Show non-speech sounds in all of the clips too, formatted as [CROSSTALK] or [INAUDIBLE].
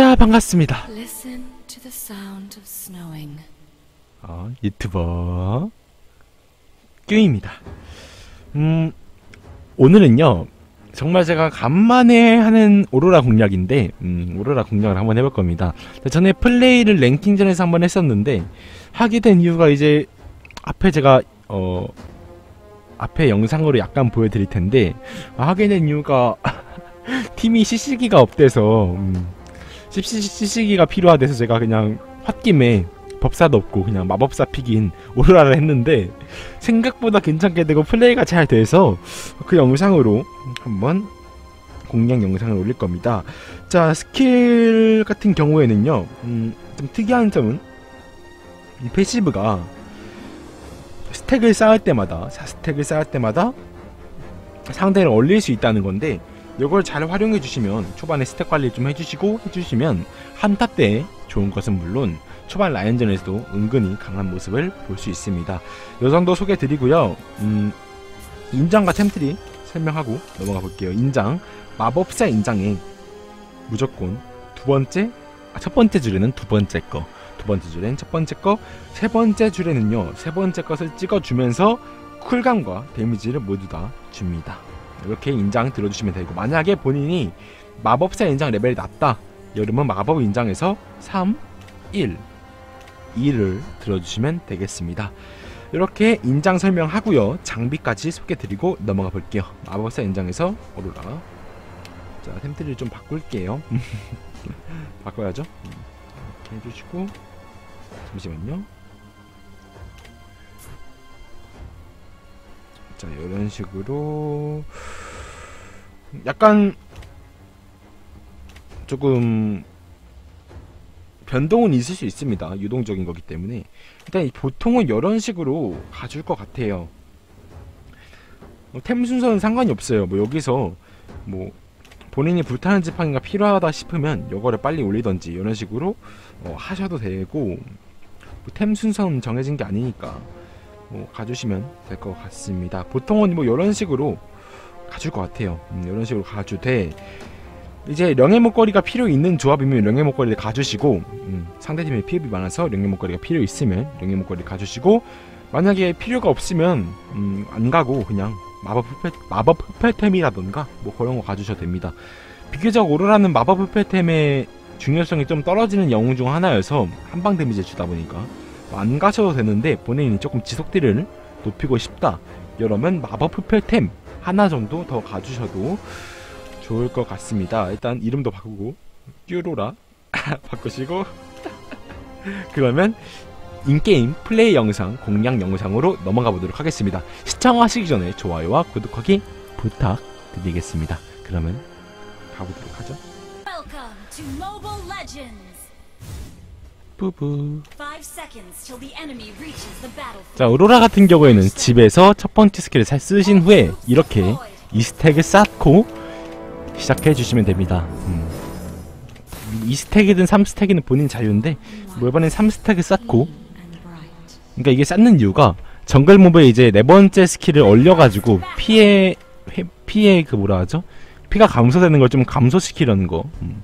자 반갑습니다. 어, 유튜버 뀨입니다. 음 오늘은요 정말 제가 간만에 하는 오로라 공략인데 음, 오로라 공략을 한번 해볼 겁니다. 전에 플레이를 랭킹전에서 한번 했었는데 하게 된 이유가 이제 앞에 제가 어 앞에 영상으로 약간 보여드릴 텐데 아, 하게 된 이유가 [LAUGHS] 팀이 CC기가 없대서 음, CC기가 필요하대서 제가 그냥 홧김에 법사도 없고 그냥 마법사 픽인 오로라를 했는데 생각보다 괜찮게 되고 플레이가 잘 돼서 그 영상으로 한번 공략 영상을 올릴 겁니다. 자 스킬 같은 경우에는요 음, 좀 특이한 점은 이 패시브가 스택을 쌓을 때마다 4스택을 쌓을 때마다 상대를 얼릴 수 있다는 건데 이걸 잘 활용해 주시면 초반에 스택 관리 좀 해주시고 해주시면 한타 때 좋은 것은 물론 초반 라인전에서도 은근히 강한 모습을 볼 수 있습니다. 이 정도 소개 드리고요. 음, 인장과 템트리 설명하고 넘어가 볼게요. 인장 마법사 인장에 무조건 두 번째 아, 첫 번째 줄에는 두 번째 거, 두 번째 줄엔 첫 번째 거, 세 번째 줄에는요 세 번째 것을 찍어주면서 쿨감과 데미지를 모두 다 줍니다. 이렇게 인장 들어주시면 되고 만약에 본인이 마법사 인장 레벨이 낮다 여름은 마법 인장에서 3, 1, 2를 들어주시면 되겠습니다. 이렇게 인장 설명하고요 장비까지 소개드리고 넘어가 볼게요. 마법사 인장에서 오로라 자 템트리를 좀 바꿀게요. [LAUGHS] 바꿔야죠. 이렇게 해주시고 잠시만요. 자 이런 식으로 약간 조금 변동은 있을 수 있습니다. 유동적인 거기 때문에 일단 보통은 이런 식으로 가줄 것 같아요. 뭐템 순서는 상관이 없어요. 뭐 여기서 뭐 본인이 불타는 지팡이가 필요하다 싶으면 이거를 빨리 올리던지 이런 식으로 어, 하셔도 되고 뭐 템 순서는 정해진 게 아니니까 뭐 가주시면 될 것 같습니다. 보통은 뭐 이런 식으로 가줄 것 같아요. 음, 이런 식으로 가주되 이제 령의 목걸이가 필요 있는 조합이면 령의 목걸이를 가주시고 음, 상대팀에 피업이 많아서 령의 목걸이가 필요 있으면 령의 목걸이 가주시고 만약에 필요가 없으면 음, 안 가고 그냥 마법 흡혈 마법 흡혈템이라던가 뭐 그런 거 가주셔도 됩니다. 비교적 오로라는 마법 흡혈템의 중요성이 좀 떨어지는 영웅 중 하나여서 한방 데미지 주다 보니까 안 가셔도 되는데 본인이 조금 지속딜을 높이고 싶다 이러면 마법 흡혈템 하나 정도 더 가주셔도 좋을 것 같습니다. 일단 이름도 바꾸고 듀로라 [LAUGHS] 바꾸시고 [LAUGHS] 그러면 인게임 플레이 영상 공략 영상으로 넘어가 보도록 하겠습니다. 시청하시기 전에 좋아요와 구독하기 부탁드리겠습니다. 그러면 가보도록 하죠. Welcome to Mobile Legends! Battlefield. 자, 오로라 같은 경우에는 집에서 첫 번째 스킬을 잘 쓰신 후에 이렇게 이 스택을 쌓고 시작해 주시면 됩니다. 음. 2스택이든 3스택이든 본인 자유인데 뭐 이번엔 3스택을 쌓고. 그러니까 이게 쌓는 이유가 정글 몹에 이제 네 번째 스킬을 올려가지고 피해 회- 피해 그 뭐라 하죠? 피가 감소되는 걸 좀 감소시키려는 거. 음.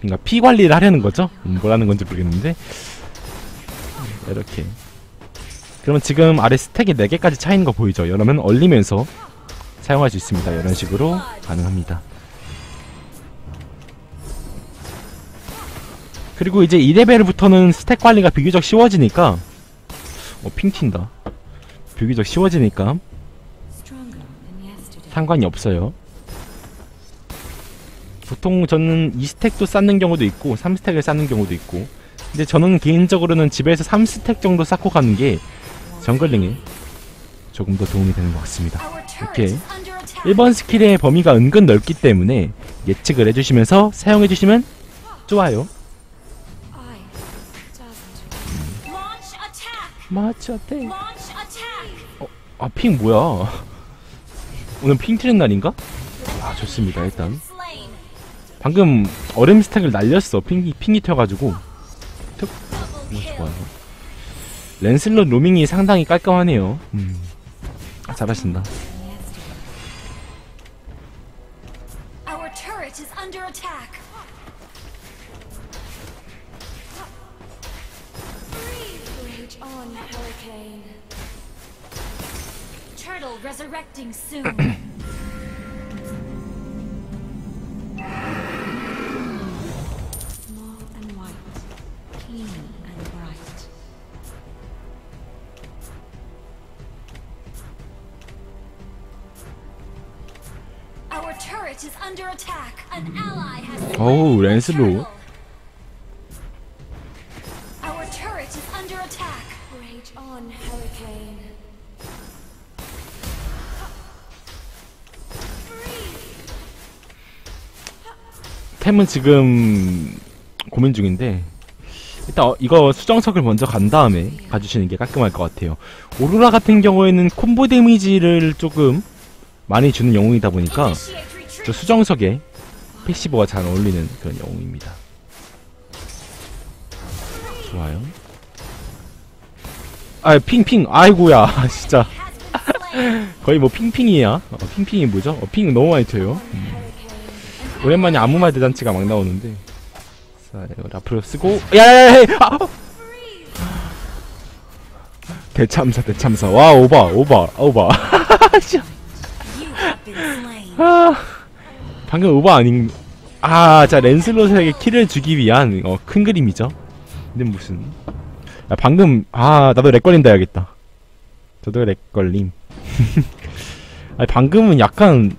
그러니까 피 관리를 하려는 거죠. 음, 뭐라는 건지 모르겠는데 음, 이렇게. 그러면 지금 아래 스택이 4 개까지 차이는 거 보이죠? 이러면 얼리면서 사용할 수 있습니다. 이런 식으로 가능합니다. 그리고 이제 2레벨부터는 스택 관리가 비교적 쉬워지니까 어, 핑 튄다. 비교적 쉬워지니까. 상관이 없어요. 보통 저는 2스택도 쌓는 경우도 있고 3스택을 쌓는 경우도 있고 근데 저는 개인적으로는 집에서 3스택 정도 쌓고 가는 게 정글링에 조금 더 도움이 되는 것 같습니다. Attack. 1번 스킬의 범위가 은근 넓기 때문에 예측을 해주시면서 사용해주시면 좋아요. I doesn't. Launch attack! 맞죠, 네. Launch attack! 아, 핑 뭐야? 오늘 핑 트는 날인가? 아, 좋습니다, 일단. 방금 얼음 스택을 날렸어. 핑이, 핑이 튀어가지고. 툭 음, 어, 좋아요. 랜슬롯 로밍이 상당히 깔끔하네요. 음. 잘하신다. [CLEARS THROAT] 어우, Hurricane. 템은 지금 고민 중인데 일단 어, 이거 수정석을 먼저 간 다음에 가주시는 게 깔끔할 것 같아요. 오로라 같은 경우에는 콤보 데미지를 조금 많이 주는 영웅이다 보니까 저 수정석에 패시브가 잘 어울리는 그런 영웅입니다. 좋아요. 아 핑핑 아이고야 진짜. 거의 뭐 핑핑이야. 어, 핑핑이 뭐죠? 어, 핑 너무 많이 튀어요. 음. 오랜만에 아무 말 대잔치가 막 나오는데. 자, 앞으로 쓰고, 야야야, 아! 대참사, 대참사. 와, 오바, 오바, 오바. 아, 방금 오바 아닌, 아, 자, 랜슬롯에게 키를 주기 위한, 어, 큰 그림이죠. 근데 무슨. 야, 방금, 아, 나도 렉 걸린다 해야겠다. 저도 렉 걸림. [LAUGHS] 아니, 방금은 약간,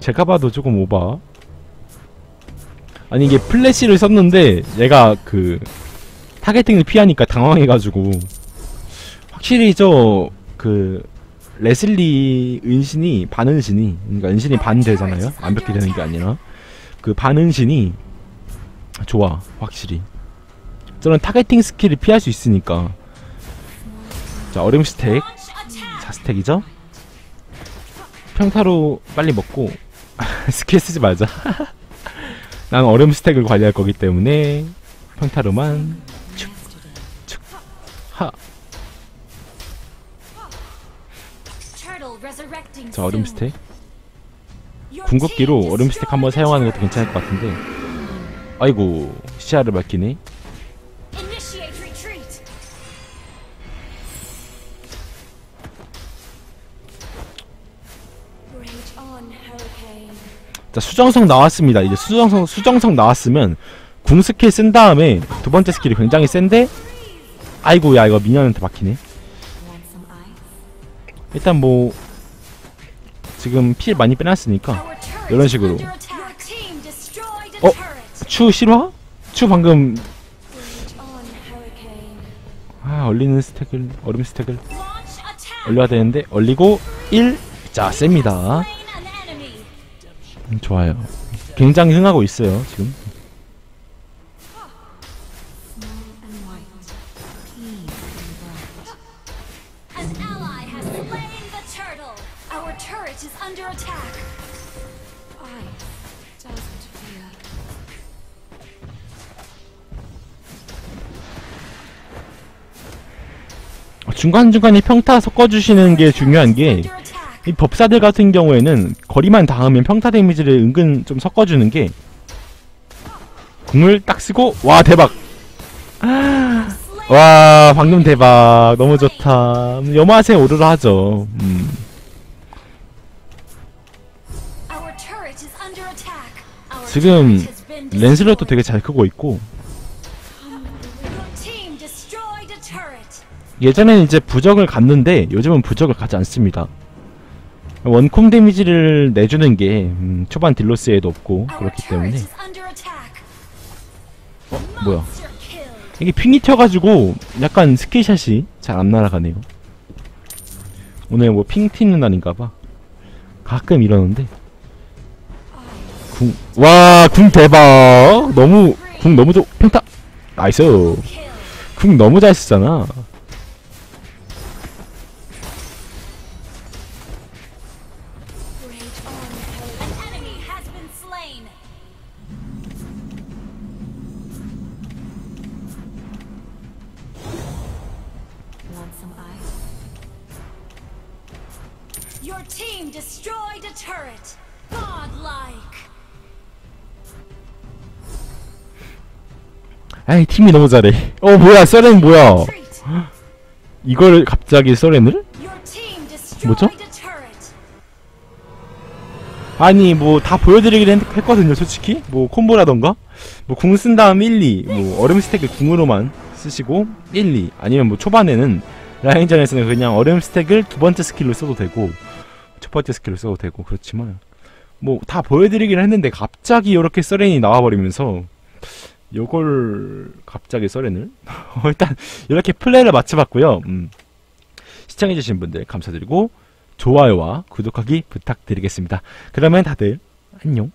제가 봐도 조금 오바. 아니, 이게 플래시를 썼는데, 얘가 그, 타겟팅을 피하니까 당황해가지고, 확실히 저, 그, 레슬리 은신이, 반은신이, 그러니까 은신이 반 되잖아요? 완벽히 되는 게 아니라. 그 반은신이, 좋아, 확실히. 저는 타겟팅 스킬을 피할 수 있으니까. 자, 얼음 스택. Attack. 4스택이죠? 평타로 빨리 먹고 [LAUGHS] 스킬 쓰지 말자 [LAUGHS] 난 얼음 스택을 관리할 거기 때문에 평타로만 Yesterday. 하! 자 얼음. 스택 궁극기로 얼음 스택 한번 사용하는 것도 괜찮을 것. 같은데 아이고 시야를 밝히네. 자 수정성 나왔습니다 이제 수정성 수정성 나왔으면 궁 스킬 쓴 다음에 두 번째 스킬이 굉장히 센데 아이고 야 이거 미니언한테 막히네? 일단 뭐 지금 필 많이 빼놨으니까 이런 식으로. 어? 추 실화? 추 방금. 아 얼리는 스택을 얼음 스택을. 얼려야 되는데 얼리고 1. 자 셉니다. 음, 좋아요. 굉장히 흥하고 있어요 지금. 중간 중간에 평타 섞어주시는 게 중요한 게. 이 법사들 같은 경우에는 거리만 닿으면 평타 데미지를 은근 좀 섞어주는 게 궁을 딱 쓰고 와 대박. 와 방금 대박 너무 좋다 여맛에 오르라 하죠 음. 지금 destroyed. 되게 잘 크고 있고 예전에는 이제 부적을 갔는데 요즘은 부적을 가지 않습니다 원콤 데미지를 내주는 게 음, 초반 딜로스에도 없고 그렇기 때문에. 어 뭐야. 이게 핑이 튀어가지고 약간 스킬샷이 잘 안 날아가네요. 오늘 뭐 핑 튀는 날인가봐. 가끔 이러는데. 궁, 와, 궁 대박. 너무, 궁 너무 좋, 평타. 나이스. 궁 너무 잘 쓰잖아. Team destroyed a turret. Godlike. 아이, 팀이 너무 잘해. 어, 뭐야, 세렌 뭐야. 이걸 갑자기 team 뭐죠? 아니 뭐 다 보여드리긴 했, 거든요 솔직히 뭐 콤보라던가 뭐 궁 쓴 다음 1, 2, 뭐 얼음 스택을 궁으로만 쓰시고 1, 2 아니면 뭐 초반에는 라인전에서는 그냥 얼음 스택을 두 번째 스킬로 써도 되고 첫 번째 스킬로 써도 되고 그렇지만 뭐 다 보여드리긴 했는데 갑자기 이렇게 서렌이 나와버리면서 요걸 갑자기 서렌을 [LAUGHS] 일단 이렇게 플레이를 마쳐봤고요 음. 시청해주신 분들 감사드리고 좋아요와 구독하기 부탁드리겠습니다. 그러면 다들 안녕.